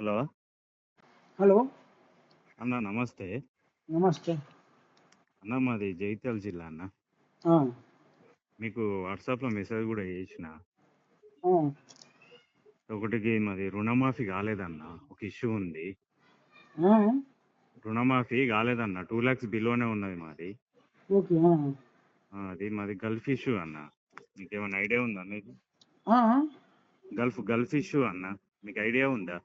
Hello hello అన్న నమస్తే. నమస్తే. అన్న మాది జగిత్యాల జిల్లా అన్న. ఆ, మీకు వాట్సాప్లో మెసేజ్ కూడా చేసిన. ఆ, ఒకటికి మాది రుణమాఫీ కాలేదన్న ఒక ఇష్యూ ఉంది. ఆ, రుణమాఫీ కాలేదన్న టూ ల్యాక్స్ బిలోనే ఉన్నది మాది. ఓకే ఆ, ఆ, అది మాది గల్ఫ్ ఇష్యూ అన్న. మీకు ఏమైనా ఐడియా ఉందా మీకు? ఆ, గల్ఫ్ గల్ఫ్ ఇష్యూ అన్న. మీకు ఐడియా ఉందా?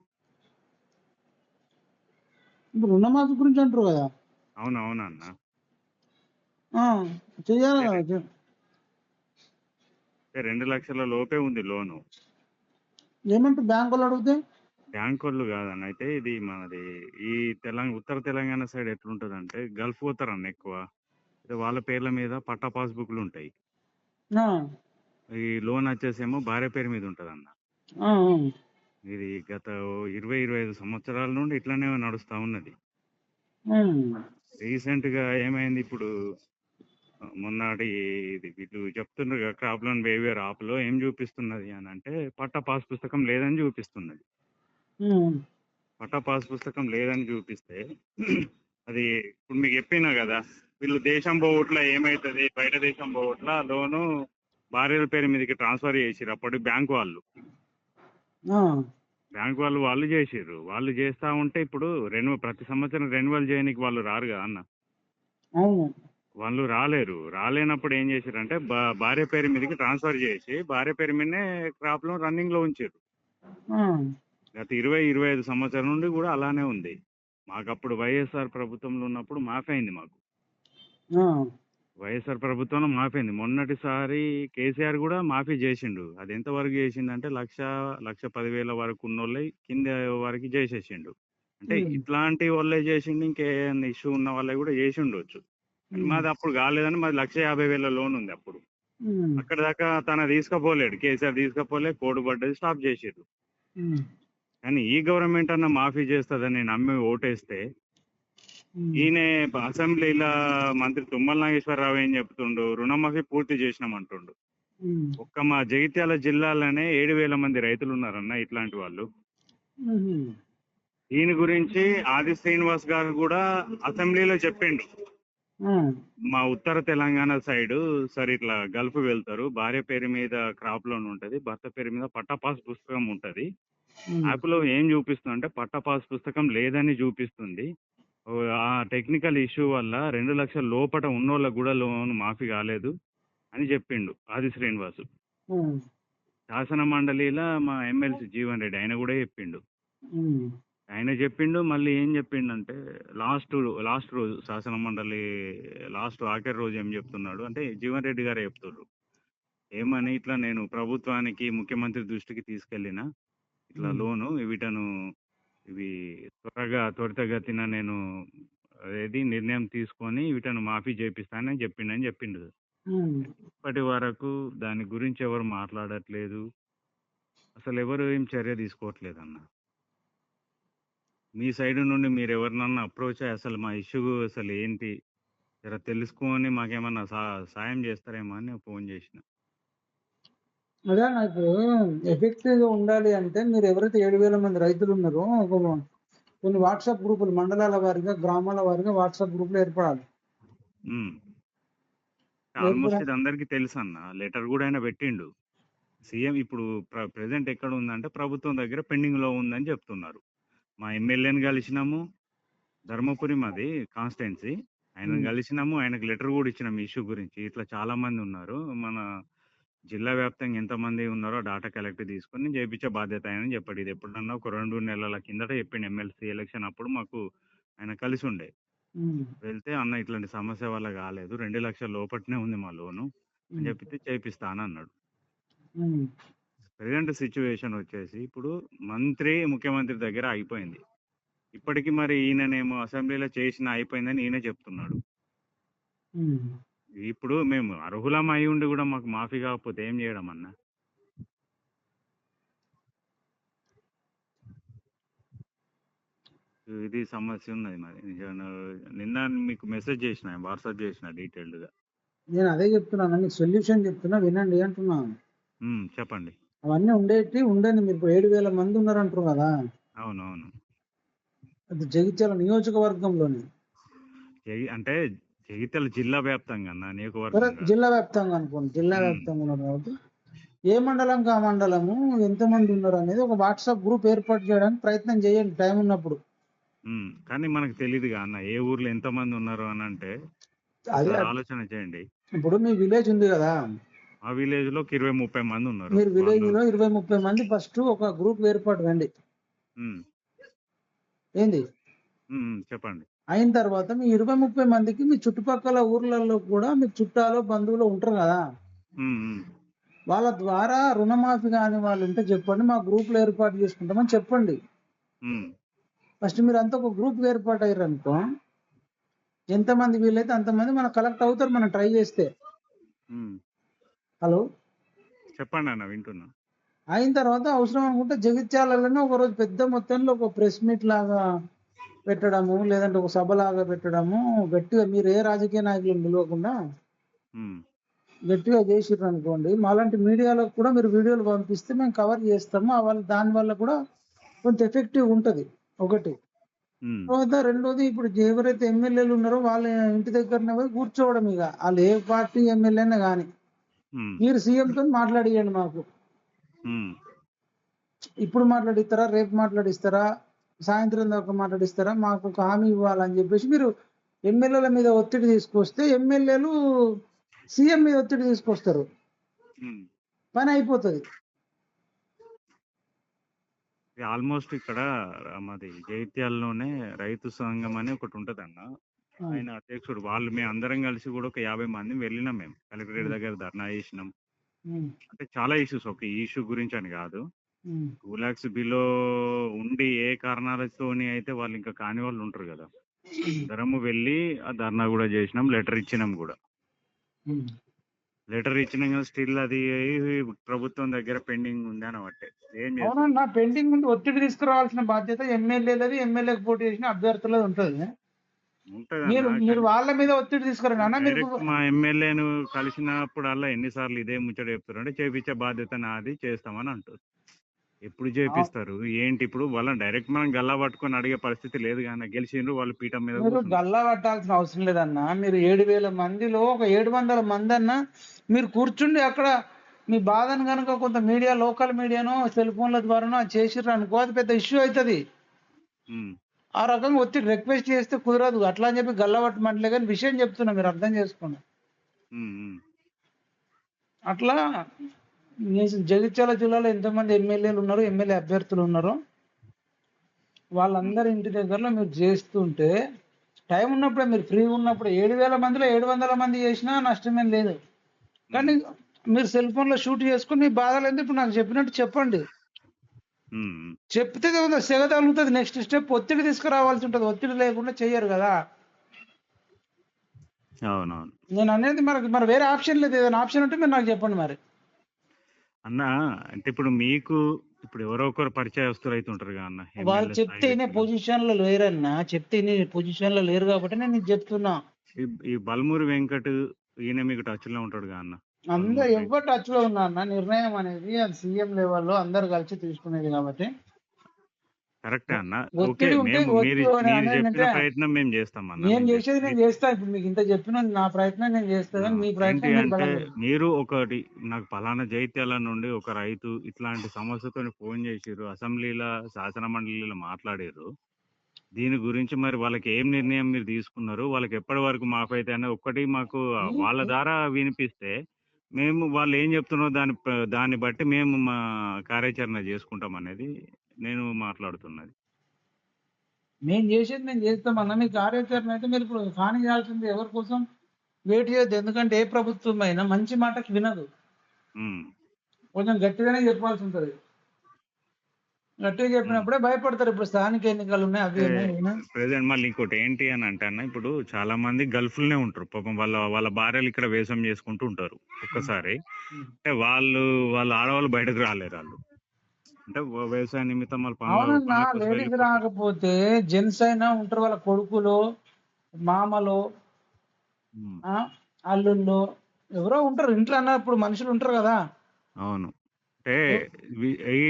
రుణమాఫీ గురించి అంటారు కదా. అవును అవునా అన్న ఆ, చెయ్యాలి కదా రెండు లక్షల లోపే ఉంది లోను. ఏమంటారు? బ్యాంక్ వాళ్ళు అడిగితే? బ్యాంక్ వాళ్ళు కాదన్న అయితే ఇది మనది ఈ తెలంగాణ ఉత్తర తెలంగాణ సైడ్ ఎట్లుంటది అంటే గల్ఫ్ పోతారు అన్న ఎక్కువ. అయితే వాళ్ళ పేర్ల మీద పట్టా పాస్బుక్లు ఉంటాయి. ఈ లోన్ వచ్చేసేమో భార్య పేరు మీద ఉంటది అన్న ఇది గత ఇరవై ఇరవై ఐదు సంవత్సరాల నుండి ఇట్లానే నడుస్తా ఉన్నది. రీసెంట్గా ఏమైంది ఇప్పుడు మొన్నటి ఇది వీళ్ళు చెప్తున్నారు క్రాప్ లోన్ బిహేవియర్ యాప్లో ఏం చూపిస్తున్నది అని అంటే పట్టా పాస్ పుస్తకం లేదని చూపిస్తున్నది. పట్టా పాస్ పుస్తకం లేదని చూపిస్తే అది ఇప్పుడు మీకు చెప్పినా కదా వీళ్ళు దేశం పోవట్ల ఏమైతుంది బయట దేశం పోవట్ల లోను భార్యల పేరు మీదకి ట్రాన్స్ఫర్ చేసిరు అప్పటి బ్యాంక్ వాళ్ళు. బ్యాంక్ వాళ్ళు వాళ్ళు చేసిర్రు. వాళ్ళు చేస్తా ఉంటే ఇప్పుడు రెన్యూ ప్రతి సంవత్సరం రెన్యువల్ చేయడానికి వాళ్ళు రారు కదా అన్న. వాళ్ళు రాలేరు. రాలేనప్పుడు ఏం చేశారంటే భార్య పేరు మీదకి ట్రాన్స్ఫర్ చేసి భార్య పేరు మీదనే క్రాప్ లోన్ రన్నింగ్లో ఉంచారు గత ఇరవై ఇరవై ఐదు సంవత్సరం నుండి కూడా అలానే ఉంది. మాకు అప్పుడు వైఎస్ఆర్ ప్రభుత్వంలో ఉన్నప్పుడు మాఫైంది మాకు. ఆ, వైఎస్ఆర్ ప్రభుత్వంలో మాఫైంది మొన్నటిసారి కేసీఆర్ కూడా మాఫీ చేసిండు. అది ఎంత వరకు చేసిండు అంటే లక్ష లక్ష పదివేల వరకు ఉన్న వాళ్ళే కింద వరకు చేసేసిండు. అంటే. ఇట్లాంటి వాళ్ళే చేసిండు ఇంకేమైనా ఇష్యూ ఉన్న వాళ్ళే కూడా చేసి ఉండొచ్చు మాది అప్పుడు కాలేదని మాది లక్ష యాభై వేల లోన్ ఉంది అప్పుడు. అక్కడ దాకా తన తీసుకపోలేడు. కేసీఆర్ తీసుకపోలే కోడ్ పడ్డది స్టాప్ చేసిర్రు కానీ ఈ గవర్నమెంట్ అన్న మాఫీ చేస్తుందని నమ్మి ఓటేస్తే ఈయన అసెంబ్లీలో మంత్రి తుమ్మల నాగేశ్వరరావు ఏం చెప్తుండు? రుణమాఫీ పూర్తి చేసినామంటుండు. ఉమ్, ఒక్క మా జగిత్యాల జిల్లాలోనే ఏడు వేల మంది రైతులు ఉన్నారన్న ఇట్లాంటి వాళ్ళు. దీని గురించి ఆది శ్రీనివాస్ గారు కూడా అసెంబ్లీలో చెప్పిండు. మా ఉత్తర తెలంగాణ సైడ్ సరే ఇట్లా గల్ఫ్ వెళ్తారు. భార్య పేరు మీద క్రాప్ లోన్ ఉంటది. భర్త పేరు మీద పట్టా పాస్ పుస్తకం ఉంటది. యాప్లో ఏం చూపిస్తుంది అంటే పట్టా పాస్ పుస్తకం లేదని చూపిస్తుంది. ఆ టెక్నికల్ ఇష్యూ వల్ల రెండు లక్షల లోపట ఉన్నోళ్ళకి కూడా లోన్ మాఫీ కాలేదు అని చెప్పిండు ఆది శ్రీనివాసు. శాసన మండలిలో మా ఎమ్మెల్సీ జీవన్ రెడ్డి ఆయన కూడా చెప్పిండు. ఆయన చెప్పిండు మళ్ళీ ఏం చెప్పిండు అంటే లాస్ట్ లాస్ట్ రోజు శాసన మండలి లాస్ట్ ఆఖరి రోజు ఏం చెప్తున్నాడు అంటే జీవన్ రెడ్డి గారే చెప్తున్నారు ఏమని ఇట్లా నేను ప్రభుత్వానికి ముఖ్యమంత్రి దృష్టికి తీసుకెళ్ళిన ఇట్లా. లోను వీటను ఇవి త్వరగా త్వరితగతిన నేను ఏది నిర్ణయం తీసుకొని వీటను మాఫీ చేపిస్తానని చెప్పిండని చెప్పిండు. ఇప్పటి వరకు దాని గురించి ఎవరు మాట్లాడట్లేదు. అసలు ఎవరు ఏం చర్య తీసుకోవట్లేదు అన్న మీ సైడ్ నుండి మీరు ఎవరినన్నా అప్రోచ్ అయ్యి అసలు మా ఇష్యూ అసలు ఏంటి? జర తెలుసుకొని మాకేమన్నా సా సాయం చేస్తారేమో అని ఫోన్ చేసిన. అదే అన్న ఇప్పుడు ఎఫెక్టివ్గా ఉండాలి అంటే మీరు ఎవరైతే ఏడు వేల మంది రైతులు ఉన్నారో కొన్ని వాట్సాప్ గ్రూపులు మండలాల వారిగా గ్రామాల వారిగా వాట్సాప్ గ్రూపులు ఏర్పడాలి. ఆల్మోస్ట్ ఇది అందరికీ తెలుసు అన్న. లెటర్ కూడా ఆయన పెట్టిండు. సీఎం ఇప్పుడు ప్రెసెంట్ ఎక్కడ ఉందంటే ప్రభుత్వం దగ్గర పెండింగ్లో ఉందని చెప్తున్నారు. మా ఎమ్మెల్యేని కలిసినాము. ధర్మపురి మాది కాన్స్టిట్యున్సీ. ఆయన. కలిసినాము. ఆయనకు లెటర్ కూడా ఇచ్చినాం ఇష్యూ గురించి. ఇట్లా చాలా మంది ఉన్నారు. మన జిల్లా వ్యాప్తంగా ఎంతమంది ఉన్నారో డాటా కలెక్ట్ తీసుకొని చేపించే బాధ్యత ఆయన చెప్పాడు. ఇది ఎప్పుడన్నా ఒక రెండు నెలల కిందట చెప్పిండు ఎమ్మెల్సీ ఎలక్షన్ అప్పుడు మాకు ఆయన కలిసి ఉండే. వెళ్తే అన్న ఇట్లాంటి సమస్య వల్ల కాలేదు. రెండు లక్షల లోపట్నే ఉంది మా లోను అని చెప్పితే చేపిస్తాను అన్నాడు. ప్రజెంట్ సిచ్యువేషన్ వచ్చేసి ఇప్పుడు మంత్రి ముఖ్యమంత్రి దగ్గర అయిపోయింది. ఇప్పటికి మరి ఈయననేమో అసెంబ్లీలో చేసిన అయిపోయిందని ఈయన చెప్తున్నాడు. ఇప్పుడు మేము అర్హులం అయి ఉండి కూడా మాకు మాఫీ కాకపోతే ఏం చేయడం అన్న? ఇది సమస్య ఉన్నది మరి. నేను నిన్న మీకు మెసేజ్ చేసిన వాట్సాప్ చేసిన డీటెయిల్డ్గా నేను అదే చెప్తున్నాను మీకు సొల్యూషన్ చెప్తున్నా వినండి అంటున్నాను చెప్పండి. అవన్నీ ఉండేటి ఉండని మీరు ఏడు వేల మంది ఉన్నారంటారు కదా? అవును అవును అది జగిత్యాల నియోజకవర్గంలోనే. అంటే జగిత్యాల జిల్లా వ్యాప్తంగా జిల్లా వ్యాప్తంగా అనుకోండి జిల్లా. వ్యాప్తంగా ఉన్నారు కాబట్టి. ఏ మండలంకి ఆ మండలము ఎంతమంది ఉన్నారు అనేది ఒక వాట్సాప్ గ్రూప్ ఏర్పాటు చేయడానికి ప్రయత్నం చేయండి టైం ఉన్నప్పుడు. కానీ మనకు తెలియదుగా అన్న ఏ ఊర్లో ఎంతమంది ఉన్నారు అని అంటే ఆలోచన చేయండి. ఇప్పుడు మీ విలేజ్ ఉంది కదా. ఆ విలేజ్లో ఇరవై ముప్పై మంది ఉన్నారు. మీరు విలేజ్లో ఇరవై ముప్పై మంది ఫస్ట్ ఒక గ్రూప్ ఏర్పాటు ఉమ్, ఏంది? చెప్పండి. అయిన తర్వాత మీ ఇరవై ముప్పై మందికి మీ చుట్టుపక్కల ఊర్లలో కూడా మీ చుట్టాలు బంధువులు ఉంటారు కదా? వాళ్ళ ద్వారా రుణమాఫీ కాని వాళ్ళు ఉంటే చెప్పండి మా గ్రూప్లో ఏర్పాటు చేసుకుంటామని చెప్పండి. ఫస్ట్ మీరు అంతా ఒక గ్రూప్ ఏర్పాటు అయ్యారు అనుకో ఎంతమంది వీలైతే అంతమంది మనం కలెక్ట్ అవుతారు మనం ట్రై చేస్తే. హలో? చెప్పండి అన్న వింటున్నా. అయిన తర్వాత అవసరం అనుకుంటే జగిత్యాలలోనే ఒక రోజు పెద్ద మొత్తంలో ఒక ప్రెస్ మీట్ లాగా పెట్టడము లేదంటే ఒక సభ లాగా పెట్టడము గట్టిగా మీరు ఏ రాజకీయ నాయకులను పిలవకుండా గట్టిగా చేసిర్రు అనుకోండి మాలాంటి మీడియాలకు కూడా మీరు వీడియోలు పంపిస్తే మేము కవర్ చేస్తాము వాళ్ళ దాని వల్ల కూడా కొంత ఎఫెక్టివ్ ఉంటుంది ఒకటి. తర్వాత రెండోది ఇప్పుడు ఎవరైతే ఎమ్మెల్యేలు ఉన్నారో వాళ్ళ ఇంటి దగ్గరనే పోయి కూర్చోవడం ఇక వాళ్ళు ఏ పార్టీ ఎమ్మెల్యేనే కానీ మీరు సీఎం తో మాట్లాడియండి మాకు. ఇప్పుడు మాట్లాడిస్తారా రేపు మాట్లాడిస్తారా? సాయంత్రం దాకా మాట్లాడిస్తారా? మాకు ఒక హామీ ఇవ్వాలని చెప్పేసి మీరు ఎమ్మెల్యేల మీద ఒత్తిడి తీసుకొస్తే ఎమ్మెల్యేలు సీఎం మీద ఒత్తిడి తీసుకొస్తారు. పని అయిపోతుంది. ఆల్మోస్ట్ ఇక్కడ మాది జైత్యాలలోనే రైతు సంఘం అని ఒకటి ఉంటది అన్న ఆయన అధ్యక్షుడు వాళ్ళు మేము అందరం కలిసి కూడా ఒక యాభై మంది వెళ్ళినాం మేము. కలెక్టరేట్ దగ్గర ధర్నా చేసినాం. అంటే చాలా ఇష్యూస్ ఒక ఇష్యూ గురించి అని కాదు. టూ లాక్స్ బిలో ఉండి ఏ కారణాలతోని అయితే వాళ్ళు ఇంకా కాని వాళ్ళు ఉంటారు కదా. అందరము వెళ్ళి ఆ ధర్నా కూడా చేసినాం లెటర్ ఇచ్చినాం కూడా. లెటర్ ఇచ్చినాం కదా స్టిల్ అది ప్రభుత్వం దగ్గర పెండింగ్ ఉంది అని బట్టే ఏం చేస్తాం పెండింగ్ ఉండి ఒత్తిడి తీసుకురావాల్సిన బాధ్యత ఎమ్మెల్యేలది ఎమ్మెల్యేకి పోటీ చేసిన అభ్యర్థులది ఉంటుంది. మీరు వాళ్ళ మీద ఒత్తిడి తీసుకురండి. మా ఎమ్మెల్యేను కలిసినప్పుడల్లా ఎన్నిసార్లు ఇదే ముచ్చట చెప్తారు అంటే చేపించే బాధ్యత నాది చేస్తామని అంటారు. ఎప్పుడు చేపిస్తారు ఏంటి ఇప్పుడు వాళ్ళని డైరెక్ట్ మనం గల్లా పట్టుకొని అడిగే పరిస్థితి లేదు కానీ గెలిచిండ్రు వాళ్ళు పీఠం మీద మీరు. గల్లా పట్టాల్సిన అవసరం లేదన్న మీరు ఏడు వేల మందిలో ఒక ఏడు వందల మంది అన్న మీరు కూర్చుండి అక్కడ మీ బాధను కనుక కొంత మీడియా లోకల్ మీడియానో సెల్ ఫోన్ల ద్వారానో అది చేసిర్రు అనుకో అది పెద్ద ఇష్యూ అవుతుంది ఆ రకంగా ఒత్తిడి రిక్వెస్ట్ చేస్తే కుదరదు. అట్లా అని చెప్పి గల్లా పట్టమంటలే కానీ విషయం చెప్తున్నా మీరు అర్థం చేసుకోండి. అట్లా జగిత్యాల జిల్లాలో ఎంతమంది ఎమ్మెల్యేలు ఉన్నారు ఎమ్మెల్యే అభ్యర్థులు ఉన్నారో వాళ్ళందరి ఇంటి దగ్గరలో మీరు చేస్తుంటే టైం ఉన్నప్పుడే మీరు ఫ్రీ ఉన్నప్పుడు ఏడు వేల మందిలో ఏడు వందల మంది చేసినా నష్టమేం లేదు. కానీ మీరు సెల్ ఫోన్లో షూట్ చేసుకుని మీ బాధలు ఏందో ఇప్పుడు నాకు చెప్పినట్టు చెప్పండి. చెప్తే ఏదో సెగ తగులుతుంది. నెక్స్ట్ స్టెప్ ఒత్తిడి తీసుకురావాల్సి ఉంటుంది. ఒత్తిడి లేకుండా చెయ్యరు కదా. నేను అనేది మనకి మరి వేరే ఆప్షన్ లేదు. ఏదైనా ఆప్షన్ ఉంటే మీరు నాకు చెప్పండి మరి. అన్న అంటే ఇప్పుడు మీకు ఇప్పుడు ఎవరో ఒకరు పరిచయస్తులు అయితే ఉంటారు కదా అన్న వాళ్ళు ఎమ్మెల్యే చెప్తే స్థాయి ఇనే వ్యక్తులు. పొజిషన్లో లేరన్నా చెప్తే ఇనే పొజిషన్లో లేరు కాబట్టి నేను చెప్తున్నా. ఈ- బల్మూరి వెంకట్ ఈయన మీకు టచ్లో ఉంటాడు కదా అన్న? అందరు ఎవరు టచ్లో ఉన్నా అన్న నిర్ణయం అనేది సీఎం లెవెల్లో అందరు కలిసి తీసుకునేది కాబట్టి. కరెక్టే అన్న. ఓకే మేము మీరు మీరు చెప్పిన ప్రయత్నం మేము చేస్తాం అన్న నేను చేసేది నేను చేస్తాం. ఇప్పుడు మీకు ఇంత చెప్పిన నా ప్రయత్నం నేను చేస్తా కానీ మీ ప్రయత్నం అంటే మీరు ఒకటి నాకు పలానా జైత్యాల నుండి ఒక రైతు ఇట్లాంటి సమస్యతో ఫోన్ చేసిర్రు. అసెంబ్లీలో శాసన మండలిలో మాట్లాడారు దీని గురించి మరి వాళ్ళకి ఏం నిర్ణయం మీరు తీసుకున్నారు? వాళ్ళకి ఎప్పటి వరకు మాకు అయితే అనేది ఒక్కటి మాకు వాళ్ళ ద్వారా వినిపిస్తే మేము వాళ్ళు ఏం చెప్తున్నారో దాని దాన్ని బట్టి మేము మా కార్యాచరణ చేసుకుంటాం అనేది నేను మాట్లాడుతున్నది. మేము చేసేది నేను చేస్తామన్నా మీ కార్యాచరణ అయితే మీరు ఇప్పుడు హాని చేయాల్సింది ఎవరి కోసం? వెయిట్ చేయొద్దు. ఎందుకంటే ఏ ప్రభుత్వం అయినా మంచి మాటకి వినదు. కొంచెం గట్టిగానే చెప్పాల్సి ఉంటుంది. గట్టిగా చెప్పినప్పుడే భయపడతారు. ఇప్పుడు స్థానిక ఎన్నికలు ఉన్నాయి అవి. ప్రెసెంట్ మళ్ళీ ఇంకోటి ఏంటి అని అంటే అన్న ఇప్పుడు చాలా మంది గల్ఫ్లోనే ఉంటారు. పాపం వాళ్ళ వాళ్ళ భార్యలు ఇక్కడ వేషం చేసుకుంటూ ఉంటారు ఒక్కసారి. అంటే వాళ్ళు వాళ్ళ ఆడవాళ్ళు బయటకు రాలేరు వాళ్ళు. అంటే వ్యవసాయ నిమిత్తం అవునన్నా లేడీస్. రాకపోతే జెంట్స్ అయినా ఉంటారు వాళ్ళ కొడుకులు మామలు అల్లుళ్ళు ఎవరో ఉంటారు ఇంట్లో అన్నప్పుడు మనుషులు ఉంటారు కదా. అవును. అంటే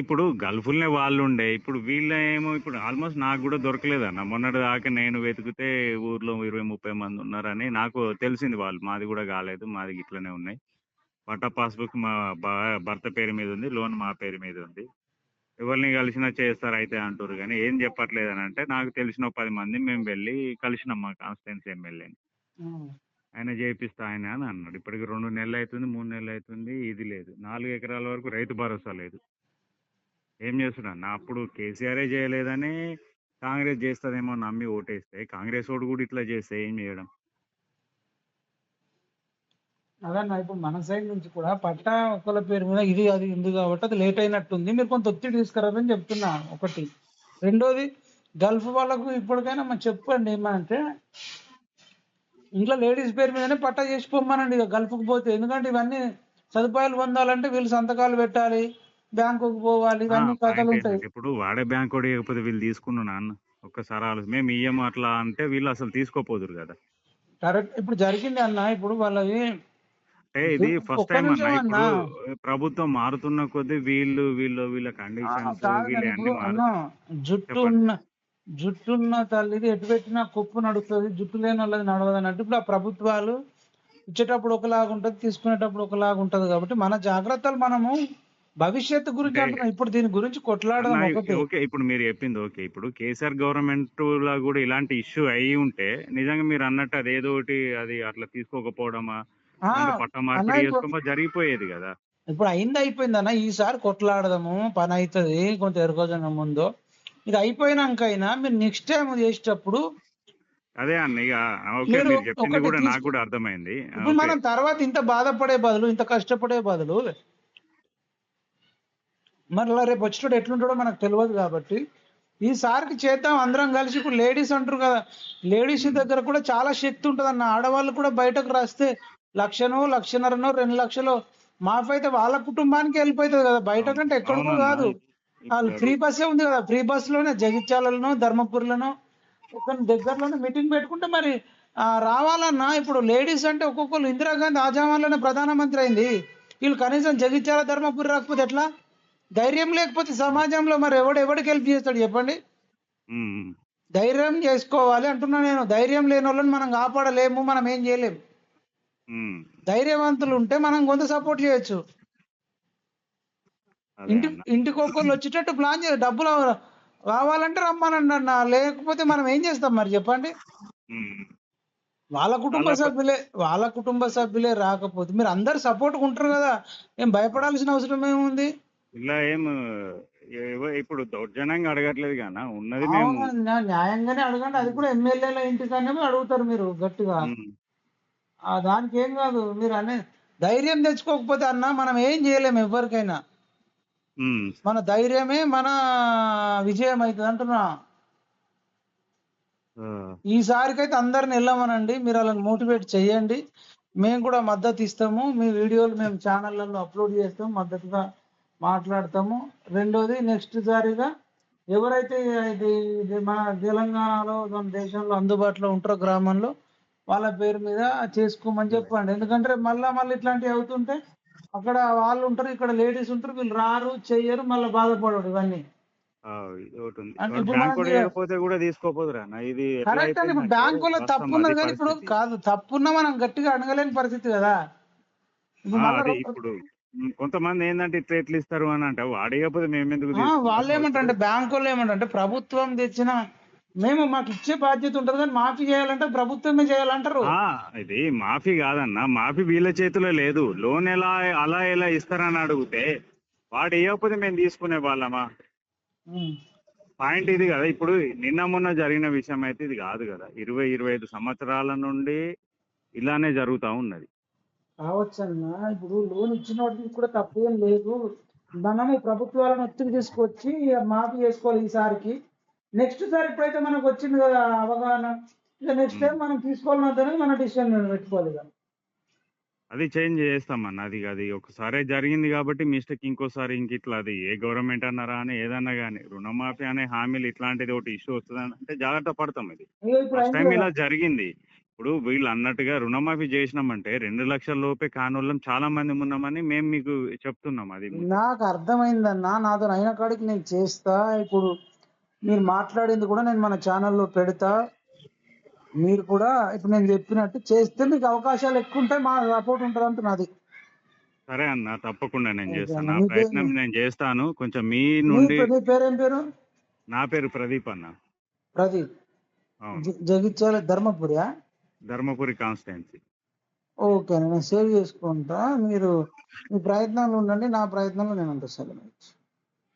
ఇప్పుడు గల్ఫ్లనే వాళ్ళు ఉండే ఇప్పుడు వీళ్ళ ఏమో ఇప్పుడు ఆల్మోస్ట్ నాకు కూడా దొరకలేదన్న. మొన్నటి దాకా నేను వెతికితే ఊర్లో ఇరవై ముప్పై మంది ఉన్నారని నాకు తెలిసింది వాళ్ళు. మాది కూడా కాలేదు మాది ఇట్లనే ఉన్నాయి. పట్టా పాస్బుక్ మా భర్త పేరు మీద ఉంది లోన్ మా పేరు మీద ఉంది. ఎవరిని కలిసినా చేస్తారు అయితే అంటారు కానీ ఏం చెప్పట్లేదు అని అంటే నాకు తెలిసిన పది మంది మేము వెళ్ళి కలిసినాం మా కాన్స్టిట్యున్సీ ఎమ్మెల్యేని. ఆయన చేపిస్తా ఆయన అని అన్నాడు. ఇప్పటికి రెండు నెలలు అవుతుంది మూడు నెలలు అవుతుంది ఇది లేదు. నాలుగు ఎకరాల వరకు రైతు భరోసా లేదు. ఏం చేస్తున్నాను నా అప్పుడు కేసీఆరే చేయలేదని కాంగ్రెస్ చేస్తుందేమో నమ్మి ఓటేస్తే కాంగ్రెస్ ఓటు కూడా ఇట్లా చేస్తే ఏం చేయడం? అదన్న ఇప్పుడు మన సైడ్ నుంచి కూడా పట్టా ఒకళ్ళ పేరు మీద ఇది అది ఉంది కాబట్టి అది లేట్ అయినట్టుంది. మీరు కొంత ఒత్తిడి తీసుకురాదని చెప్తున్నా ఒకటి. రెండోది గల్ఫ్ వాళ్ళకు ఇప్పటికైనా మనం చెప్పండి ఏమంటే ఇంట్లో లేడీస్ పేరు మీదనే పట్టా చేసిపోమ్మనండి ఇక గల్ఫ్కి పోతే. ఎందుకంటే ఇవన్నీ సదుపాయాలు పొందాలంటే వీళ్ళు సంతకాలు పెట్టాలి బ్యాంకుకు పోవాలి ఇవన్నీ కథలు ఉంటాయి ఇప్పుడు వాడే బ్యాంక్ ఇవ్వకపోతే వీళ్ళు తీసుకున్నాను అన్న ఒక్కసారి ఆలోచన. మేము ఇయ్యము అట్లా అంటే వీళ్ళు అసలు తీసుకోపోదురు కదా. కరెక్ట్. ఇప్పుడు జరిగింది అన్న ఇప్పుడు వాళ్ళవి అంటే ఇది ఫస్ట్ టైం అన్న. ఇప్పుడు ప్రభుత్వం మారుతున్న కొద్దీ వీళ్ళు వీళ్ళు వీళ్ళ కండిషన్స్ అన్ని జుట్టు. ఉన్న జుట్టున్న తల్లిది ఎటు పెట్టినా కుప్పు నడుస్తుంది జుట్టు లేని వాళ్ళది నడవదు అన్నట్టు. ఇప్పుడు ఆ ప్రభుత్వాలు ఇచ్చేటప్పుడు ఒకలాగా ఉంటది తీసుకునేటప్పుడు ఒకలాగా ఉంటది కాబట్టి మన జాగ్రత్తలు మనము భవిష్యత్తు గురించి అంటే అంటున్నాం. ఇప్పుడు దీని గురించి కొట్లాడదాం ఓకే ఇప్పుడు మీరు చెప్పింది ఓకే. ఇప్పుడు కేసీఆర్ గవర్నమెంట్లో కూడా ఇలాంటి ఇష్యూ అయి ఉంటే నిజంగా మీరు అన్నట్టు అది ఏదో ఒకటి అది అట్లా తీసుకోకపోవడమా? అంటే పట్ట అన్న మార్పిడి ఇప్పుడు చేసుకోమో జరిగిపోయేది కదా. ఇప్పుడు అయింది అయిపోయింది అన్న ఈసారి కొట్లాడదాము పని అవుతుంది కొంత ఎరుకోజన ముందు ఇది అయిపోయినాక అయినా మీరు నెక్స్ట్ టైం చేసేటప్పుడు అదే అన్న ఇక ఓకే మీరు చెప్పింది కూడా నాకు కూడా అర్థమైంది. ఇప్పుడు మనం తర్వాత ఇంత బాధపడే బదులు ఇంత కష్టపడే బదులు మరలా రేపు వచ్చేటోడు ఎట్లుంటాడో మనకు తెలియదు కాబట్టి ఈసారికి చేద్దాం అందరం కలిసి ఇప్పుడు లేడీస్ అంటారు కదా లేడీస్ దగ్గర కూడా చాలా శక్తి ఉంటుంది అన్న ఆడవాళ్ళు కూడా బయటకు రాస్తే లక్షనో లక్షన్నరనో రెండు లక్షలు. మాఫ్ అయితే వాళ్ళ కుటుంబానికి వెళ్ళిపోతుంది కదా. బయట కంటే ఎక్కడికో అవునన్నా కాదు. వాళ్ళు ఫ్రీ బస్సే ఉంది కదా. ఫ్రీ బస్సులోనే జగిత్యాలలోనో ధర్మపురిలోనో ఇక్కడ దగ్గరలోనే మీటింగ్ పెట్టుకుంటే మరి రావాలన్నా ఇప్పుడు లేడీస్ అంటే ఒక్కొక్కరు ఇందిరాగాంధీ ఆ జమాన్లోనే ప్రధానమంత్రి అయింది. వీళ్ళు కనీసం జగిత్యాల ధర్మపురి రాకపోతే ఎట్లా? ధైర్యం లేకపోతే సమాజంలో మరి ఎవడు ఎవడికి హెల్ప్ చేస్తాడు చెప్పండి. ధైర్యం చేసుకోవాలి అంటున్నా నేను. ధైర్యం లేని వాళ్ళని మనం కాపాడలేము మనం ఏం చేయలేము. ధైర్యవంతులు ఉంటే మనం కొంత సపోర్ట్ చేయొచ్చు. ఇంటి ఇంటికి ఒక్కళ్ళు వచ్చేటట్టు ప్లాన్ చేయాలి. డబ్బులు రావాలంటే రమ్మనండి అన్న లేకపోతే మనం ఏం చేస్తాం మరి చెప్పండి. వాళ్ళ కుటుంబ సభ్యులే వాళ్ళ కుటుంబ సభ్యులే రాకపోతే మీరు అందరు సపోర్ట్ ఉంటారు కదా. ఏం భయపడాల్సిన అవసరం ఏముంది? ఇలా ఏం ఇప్పుడు దౌర్జన్యంగా అడగట్లేదు కానా ఉన్నది న్యాయంగానే అడగండి. అది కూడా ఎమ్మెల్యేల ఇంటికనే అడుగుతారు మీరు గట్టిగా. దానికి ఏం కాదు మీరు అనే ధైర్యం తెచ్చుకోకపోతే అన్న మనం ఏం చేయలేము ఎవరికైనా. మన ధైర్యమే మన విజయం అవుతుంది అంటున్నా ఈసారికైతే అందరిని వెళ్ళమనండి మీరు వాళ్ళని మోటివేట్ చేయండి మేము కూడా మద్దతు ఇస్తాము మీ వీడియోలు మేము ఛానళ్ళల్లో అప్లోడ్ చేస్తాము మద్దతుగా మాట్లాడతాము. రెండోది నెక్స్ట్ సారిగా ఎవరైతే ఇది ఇది మన తెలంగాణలో మన దేశంలో అందుబాటులో ఉంటారో గ్రామంలో వాళ్ళ పేరు మీద చేసుకోమని చెప్పండి. ఎందుకంటే మళ్ళా మళ్ళీ ఇట్లాంటివి అవుతుంటే అక్కడ వాళ్ళు ఉంటారు ఇక్కడ లేడీస్ ఉంటారు వీళ్ళు రారు చెయ్యరు మళ్ళీ బాధపడరు ఇవన్నీ. కరెక్ట్ అండి బ్యాంకులో అది కానీ ఇప్పుడు కాదు తప్పున్నా మనం గట్టిగా అడగలేని పరిస్థితి కదా. ఇప్పుడు కొంతమంది ఏంటంటే ఇట్లా ఎట్లా ఇస్తారు అని అంటే. వాడేయకపోతే మేము ఎందుకు వాళ్ళు ఏమంటారంటే బ్యాంకు వాళ్ళు ఏమంటారంటే ప్రభుత్వం తెచ్చిన మేము మాకు ఇచ్చే బాధ్యత ఉంటుంది కానీ మాఫీ చేయాలంటే ప్రభుత్వమే చేయాలంటారు. ఇది మాఫీ కాదన్న మాఫీ వీళ్ళ చేతిలో లేదు. లోన్ ఎలా అలా ఎలా ఇస్తారని అడిగితే వాడు ఇవ్వకపోతే మేము తీసుకునే వాళ్ళమా. పాయింట్ ఇది కదా. ఇప్పుడు నిన్న మొన్న జరిగిన విషయం అయితే ఇది కాదు కదా. ఇరవై ఇరవై ఐదు సంవత్సరాల నుండి ఇలానే జరుగుతూ ఉన్నది. కావచ్చన్న ఇప్పుడు లోన్ ఇచ్చిన వాటికి కూడా తప్పు ఏం లేదు మనము ప్రభుత్వాలను ఒత్తిడి తీసుకొచ్చి మాఫీ చేసుకోవాలి ఈసారికి. నెక్స్ట్ సారి ఇప్పుడైతే మనకు వచ్చింది కదా అవగాహన ఇక నెక్స్ట్ టైం మనం తీసుకోవాలని వద్దనేది మన డిసిషన్ పెట్టుకోవాలి ఇక అది చేంజ్ చేస్తామన్న అది అది ఒకసారి జరిగింది కాబట్టి మిస్టేక్ ఇంకోసారి ఇంక ఇట్లా అది ఏ గవర్నమెంట్ అన్నారా అని ఏదన్నా కానీ రుణమాఫీ అనే హామీలు ఇట్లాంటిది ఒకటి ఇష్యూ వస్తుంది అంటే జాగ్రత్త పడతాం ఇది. ఫస్ట్ టైం కదా. ఇలా జరిగింది. ఇప్పుడు వీళ్ళు అన్నట్టుగా రుణమాఫీ చేసినామంటే రెండు లక్షల లోపే కానోళ్ళం చాలా మంది ఉన్నామని మేము మీకు చెప్తున్నాం అది. నాకు అర్థమైందన్నా నాతో అయిన కాడికి నేను చేస్తా. ఇప్పుడు మీరు మాట్లాడింది కూడా నేను మన ఛానల్లో పెడతా. మీరు కూడా ఇప్పుడు నేను చెప్పినట్టు చేస్తే మీకు అవకాశాలు ఎక్కువ ఉంటాయి మా సపోర్ట్ ఉంటుంది అంటున్నది. సరే అన్న తప్పకుండా నేను చేస్తాను. నా ప్రయత్నం నేను చేస్తాను. కొంచెం మీ నుండి మీ పేరేం పేరు? నా పేరు ప్రదీప్ అన్న. ప్రదీప్. జగిత్యాల ధర్మపురియా ధర్మపురి కాన్స్టిట్యున్సీ. ఓకే నేను సేవ్ చేసుకుంటా. మీరు మీ ప్రయత్నంలో ఉండండి నా ప్రయత్నంలో నేను ఉంటాను సరే